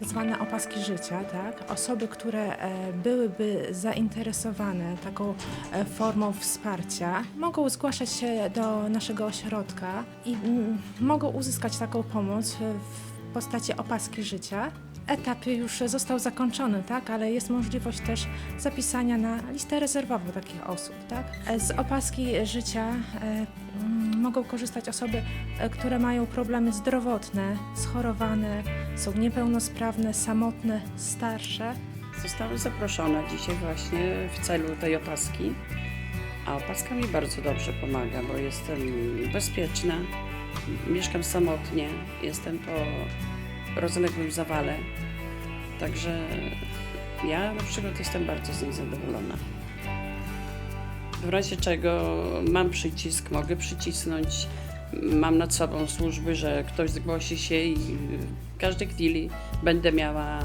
tak zwane opaski życia, tak? Osoby, które e, byłyby zainteresowane taką e, formą wsparcia, mogą zgłaszać się do naszego ośrodka i mogą uzyskać taką pomoc e, w postaci opaski życia. Etap już został zakończony, tak? ale jest możliwość też zapisania na listę rezerwową takich osób. Tak? Z opaski życia mogą korzystać osoby, e, które mają problemy zdrowotne, schorowane, są niepełnosprawne, samotne, starsze. Zostały zaproszone dzisiaj właśnie w celu tej opaski. A opaska mi bardzo dobrze pomaga, bo jestem bezpieczna, mieszkam samotnie, jestem po rozległym zawale. Także ja na przykład jestem bardzo z niej zadowolona. W razie czego mam przycisk, mogę przycisnąć, mam nad sobą służby, że ktoś zgłosi się i w każdej chwili będę miała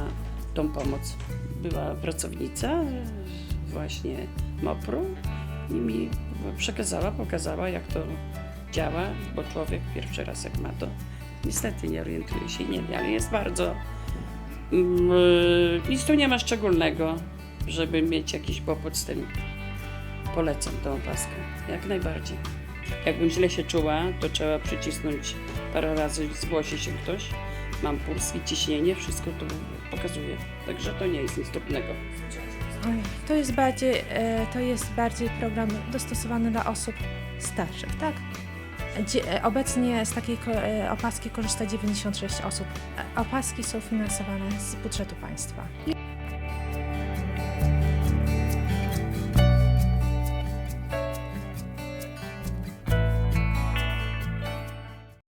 tą pomoc. Była pracownica właśnie MOPR-u i mi przekazała, pokazała jak to działa, bo człowiek pierwszy raz jak ma to niestety nie orientuje się nie wie, ale jest bardzo mm, nic tu nie ma szczególnego, żeby mieć jakiś kłopot z tym. Polecam tą opaskę, jak najbardziej. Jakbym źle się czuła, to trzeba przycisnąć parę razy, zgłosi się ktoś. Mam puls i ciśnienie, wszystko tu pokazuje. Także to nie jest nic trudnego. To jest bardziej, e, to jest bardziej program dostosowany dla osób starszych, tak? E, Obecnie z takiej e, opaski korzysta 96 osób. Opaski są finansowane z budżetu państwa.